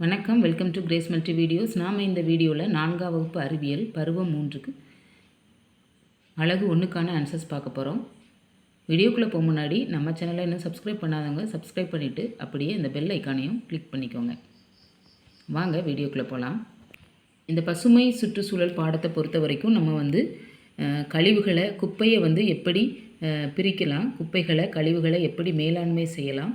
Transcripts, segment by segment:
வணக்கம் welcome to grace multi videos நாம் இந்த வீடியோவில் நான்காம் வகுப்பு அறிவியல் பருவம் மூன்றுக்கு அழகு ஒன்றுக்கான ஆன்சர்ஸ் பார்க்க போகிறோம் வீடியோக்குள்ளே போக முன்னாடி நம்ம சேனலை இன்னும் சப்ஸ்கிரைப் பண்ணாதவங்க சப்ஸ்கிரைப் பண்ணிவிட்டு அப்படியே இந்த பெல் ஐக்கானையும் கிளிக் பண்ணிக்கோங்க. வாங்க வீடியோக்குள்ளே போகலாம் இந்த பசுமை சுற்றுச்சூழல் பாடத்தை பொறுத்த வரைக்கும் நம்ம வந்து கழிவுகளை குப்பையை வந்து எப்படி பிரிக்கலாம் குப்பைகளை கழிவுகளை எப்படி மேலாண்மை செய்யலாம்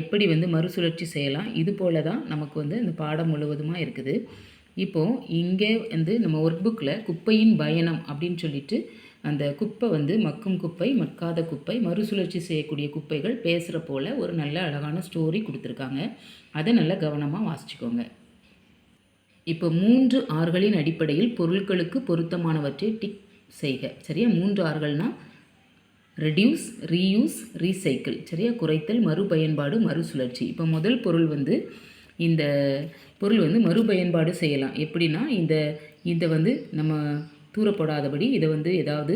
எப்படி வந்து மறுசுழற்சி செய்யலாம்? இது போல தான் நமக்கு வந்து இந்த பாடம் முழுவதுமாக இருக்குது. இப்போது இங்கே வந்து நம்ம ஒர்க் புக்கில் குப்பையின் பயணம் அப்படின்னு சொல்லிட்டு அந்த குப்பை வந்து மக்கும் குப்பை மக்காத குப்பை மறுசுழற்சி செய்யக்கூடிய குப்பைகள் பேசுகிற போல் ஒரு நல்ல அழகான ஸ்டோரி கொடுத்துருக்காங்க. அதை நல்லா கவனமாக வாசிச்சுக்கோங்க. இப்போ மூன்று ஆறுகளின் அடிப்படையில் பொருட்களுக்கு பொருத்தமானவற்றை டிக் செய்க. சரியா? மூன்று ஆறுகள்னால் ரெடியூஸ் ரீயூஸ் ரீசைக்கிள் சரியா? குறைத்தல் மறுபயன்பாடு மறுசுழற்சி. இப்போ முதல் பொருள் வந்து இந்த பொருள் வந்து மறுபயன்பாடு செய்யலாம். எப்படின்னா இந்த இதை வந்து நம்ம தூரப்படாதபடி இதை வந்து ஏதாவது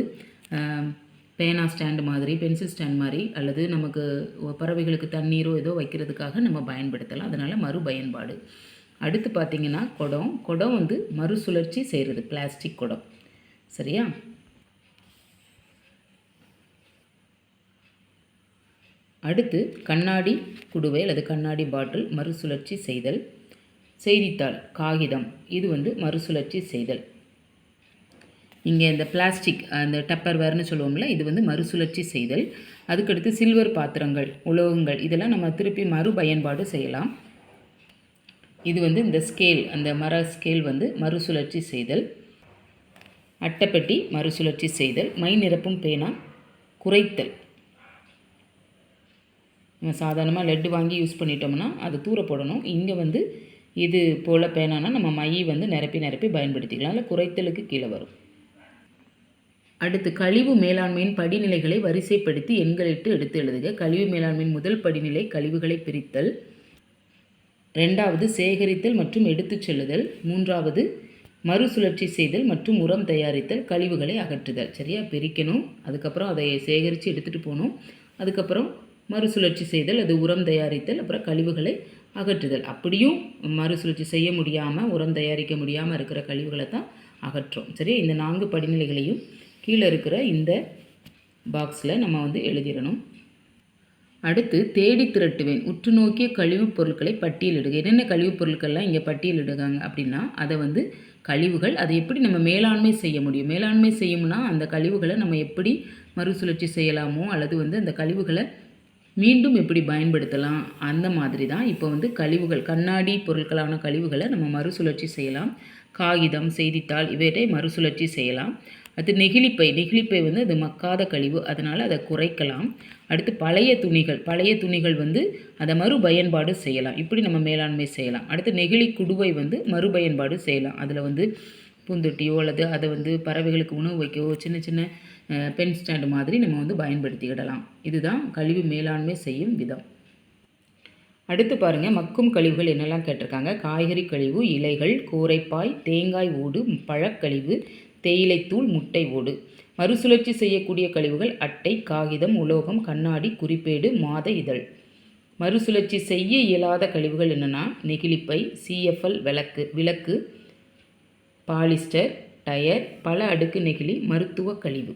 பேனா ஸ்டாண்டு மாதிரி பென்சில் ஸ்டாண்ட் மாதிரி அல்லது நமக்கு பறவைகளுக்கு தண்ணீரோ ஏதோ வைக்கிறதுக்காக நம்ம பயன்படுத்தலாம். அதனால் மறுபயன்பாடு. அடுத்து பார்த்திங்கன்னா குடம். குடம் வந்து மறுசுழற்சி செய்கிறது பிளாஸ்டிக் குடம். சரியா? அடுத்து கண்ணாடி குடுவை அல்லது கண்ணாடி பாட்டில் மறுசுழற்சி செய்தல். செய்தித்தாள் காகிதம் இது வந்து மறுசுழற்சி செய்தல். இங்கே இந்த பிளாஸ்டிக் அந்த டப்பர் வேர்னு சொல்லுவோம்ல இது வந்து மறுசுழற்சி செய்தல். அதுக்கடுத்து சில்வர் பாத்திரங்கள் உலோகங்கள் இதெல்லாம் நம்ம திருப்பி மறுபயன்பாடு செய்யலாம். இது வந்து இந்த ஸ்கேல் அந்த மர ஸ்கேல் வந்து மறுசுழற்சி செய்தல். அட்டைப்பெட்டி மறுசுழற்சி செய்தல். மை நிரப்பும் பேனா குறைத்தல். சாதாரணமாக லெட்டு வாங்கி யூஸ் பண்ணிட்டோம்னா அது தூர போடணும். இங்கே வந்து இது போல் பேனானா நம்ம மை வந்து நிரப்பி நிரப்பி பயன்படுத்திக்கலாம். இல்லை குறைத்தலுக்கு கீழே வரும். அடுத்து கழிவு மேலாண்மையின் படிநிலைகளை வரிசைப்படுத்தி எண்களிட்டு எடுத்து எழுதுக. கழிவு மேலாண்மையின் முதல் படிநிலை கழிவுகளை பிரித்தல். ரெண்டாவது சேகரித்தல் மற்றும் எடுத்துச் செல்லுதல். மூன்றாவது மறுசுழற்சி செய்தல் மற்றும் உரம் தயாரித்தல் கழிவுகளை அகற்றுதல். சரியா? பிரிக்கணும். அதுக்கப்புறம் அதை சேகரித்து எடுத்துகிட்டு போகணும். அதுக்கப்புறம் மறுசுழற்சி செய்தல் அது உரம் தயாரித்தல் அப்புறம் கழிவுகளை அகற்றுதல். அப்படியும் மறுசுழற்சி செய்ய முடியாமல் உரம் தயாரிக்க முடியாமல் இருக்கிற கழிவுகளை தான் அகற்றும். சரி இந்த நான்கு படிநிலைகளையும் கீழே இருக்கிற இந்த பாக்ஸில் நம்ம வந்து எழுதிடணும். அடுத்து தேடி திரட்டுவேன். உற்று நோக்கிய கழிவுப் பொருட்களை பட்டியலிடுக என்னென்ன கழிவுப் பொருட்கள்லாம் இங்கே பட்டியலிடுகாங்க அப்படின்னா அதை வந்து கழிவுகள் அதை எப்படி நம்ம மேலாண்மை செய்ய முடியும்? மேலாண்மை செய்யும்னா அந்த கழிவுகளை நம்ம எப்படி மறுசுழற்சி செய்யலாமோ அல்லது வந்து அந்த கழிவுகளை மீண்டும் எப்படி பயன்படுத்தலாம்? அந்த மாதிரி தான் இப்போ வந்து கழிவுகள் கண்ணாடி பொருட்களான கழிவுகளை நம்ம மறுசுழற்சி செய்யலாம். காகிதம் செய்தித்தாள் இவற்றை மறுசுழற்சி செய்யலாம். அது நெகிழிப்பை நெகிழிப்பை வந்து அது மக்காத கழிவு அதனால் அதை குறைக்கலாம். அடுத்து பழைய துணிகள் பழைய துணிகள் வந்து அதை மறுபயன்பாடு செய்யலாம். இப்படி நம்ம மேலாண்மை செய்யலாம். அடுத்து நெகிழி குடுவை வந்து மறுபயன்பாடு செய்யலாம். அதில் வந்து பூந்தொட்டியோ அல்லது அதை வந்து பறவைகளுக்கு உணவு வைக்கவோ சின்ன சின்ன பென் ஸ்டாண்டு மாதிரி நம்ம வந்து பயன்படுத்திக்கிடலாம். இதுதான் கழிவு மேலாண்மை செய்யும் விதம். அடுத்து பாருங்கள் மக்கும் கழிவுகள் என்னெல்லாம் கேட்டிருக்காங்க? காய்கறி கழிவு இலைகள் கூரைப்பாய் தேங்காய் ஓடு பழக்கழிவு தேயிலைத்தூள் முட்டை ஓடு. மறுசுழற்சி செய்யக்கூடிய கழிவுகள் அட்டை காகிதம் உலோகம் கண்ணாடி குறிப்பேடு மாத இதழ். மறுசுழற்சி செய்ய இயலாத கழிவுகள் என்னென்னா நெகிழிப்பை சிஎஃப்எல் விளக்கு விளக்கு பாலிஸ்டர் டயர் பல அடுக்கு நெகிழி மருத்துவ கழிவு.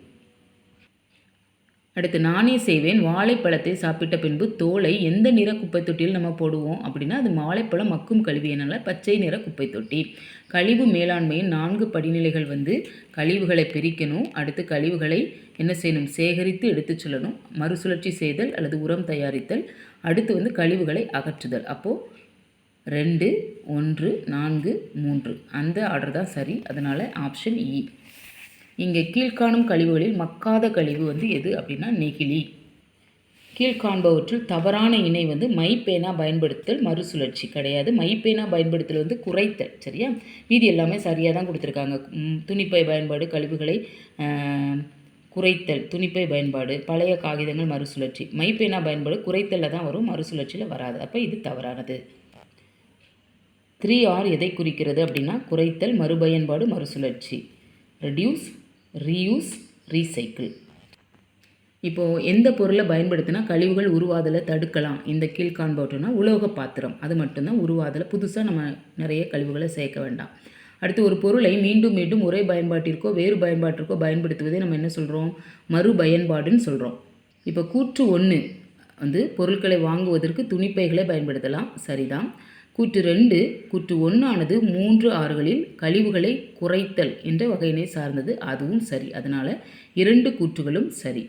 அடுத்து நானே செய்வேன் வாழைப்பழத்தை சாப்பிட்ட பின்பு தோலை எந்த நிற குப்பை தொட்டியில் நம்ம போடுவோம்? அப்படின்னா அது வாழைப்பழம் மக்கும் கழிவு என்னால் பச்சை நிற குப்பை தொட்டி கழிவு மேலாண்மையின் நான்கு படிநிலைகள் வந்து கழிவுகளை பிரிக்கணும். அடுத்து கழிவுகளை என்ன செய்யணும்? சேகரித்து எடுத்துச் செல்லணும். மறுசுழற்சி செய்தல் அல்லது உரம் தயாரித்தல். அடுத்து வந்து கழிவுகளை அகற்றுதல். அப்போது ரெண்டு ஒன்று நான்கு மூன்று. அந்த ஆர்டர் தான் சரி. அதனால் ஆப்ஷன் இ. இங்கே கீழ்காணும் கழிவுகளில் மக்காத கழிவு வந்து எது அப்படின்னா நெகிழி. கீழ்காண்பவற்றில் தவறான இணை வந்து மைப்பேனா பயன்படுத்தல் மறுசுழற்சி கிடையாது. மைப்பேனா பயன்படுத்தல் வந்து குறைத்தல் சரியா? மீதி எல்லாமே சரியாக தான் கொடுத்துருக்காங்க. துணிப்பை பயன்பாடு கழிவுகளை குறைத்தல் துணிப்பை பயன்பாடு பழைய காகிதங்கள் மறுசுழற்சி. மைப்பேனா பயன்பாடு குறைத்தலில் தான் வரும் மறுசுழற்சியில் வராது. அப்போ இது தவறானது. த்ரீ ஆர் எதை குறிக்கிறது அப்படின்னா குறைத்தல் மறுபயன்பாடு மறுசுழற்சி. ரெடியூஸ் ரீயூஸ் ரீசைக்கிள் இப்போது எந்த பொருளை பயன்படுத்தினா கழிவுகள் உருவாதலை தடுக்கலாம். இந்த கீழ்காண்பவற்றுனா உலோக பாத்திரம். அது மட்டும்தான் உருவாதலை. புதுசாக நம்ம நிறைய கழிவுகளை சேர்க்க வேண்டாம். அடுத்து ஒரு பொருளை மீண்டும் மீண்டும் ஒரே பயன்பாட்டிற்கோ வேறு பயன்பாட்டிற்கோ பயன்படுத்துவதே நம்ம என்ன சொல்கிறோம் மறு பயன்பாடுன்னு சொல்கிறோம் இப்போ கூற்று ஒன்று வந்து பொருட்களை வாங்குவதற்கு துணிப்பைகளை பயன்படுத்தலாம். சரிதான். கூற்று ரெண்டு கூற்று ஒன்றானது மூன்று ஆறுகளில் கழிவுகளை குறைத்தல் என்ற வகையினை சார்ந்தது. அதுவும் சரி. அதனால் இரண்டு கூற்றுகளும் சரி.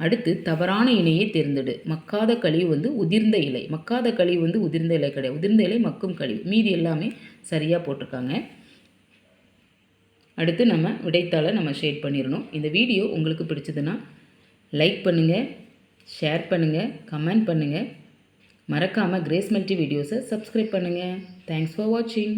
அடுத்து தவறான இணையை தேர்ந்தெடு. மக்காத கழிவு வந்து உதிர்ந்த இலை. மக்காத கழிவு வந்து உதிர்ந்த இலை கிடையாது. உதிர்ந்த இலை மக்கும் கழிவு. மீதி எல்லாமே சரியாக போட்டிருக்காங்க. அடுத்து நம்ம விடைத்தாளை நம்ம ஷேர் பண்ணிடணும். இந்த வீடியோ உங்களுக்கு பிடிச்சதுன்னா லைக் பண்ணுங்கள் ஷேர் பண்ணுங்கள் கமெண்ட் பண்ணுங்கள் மறக்காமல் கிரேஸ் மல்டி வீடியோஸை சப்ஸ்கிரைப் பண்ணுங்கள் தேங்க்ஸ் ஃபார் வாட்சிங்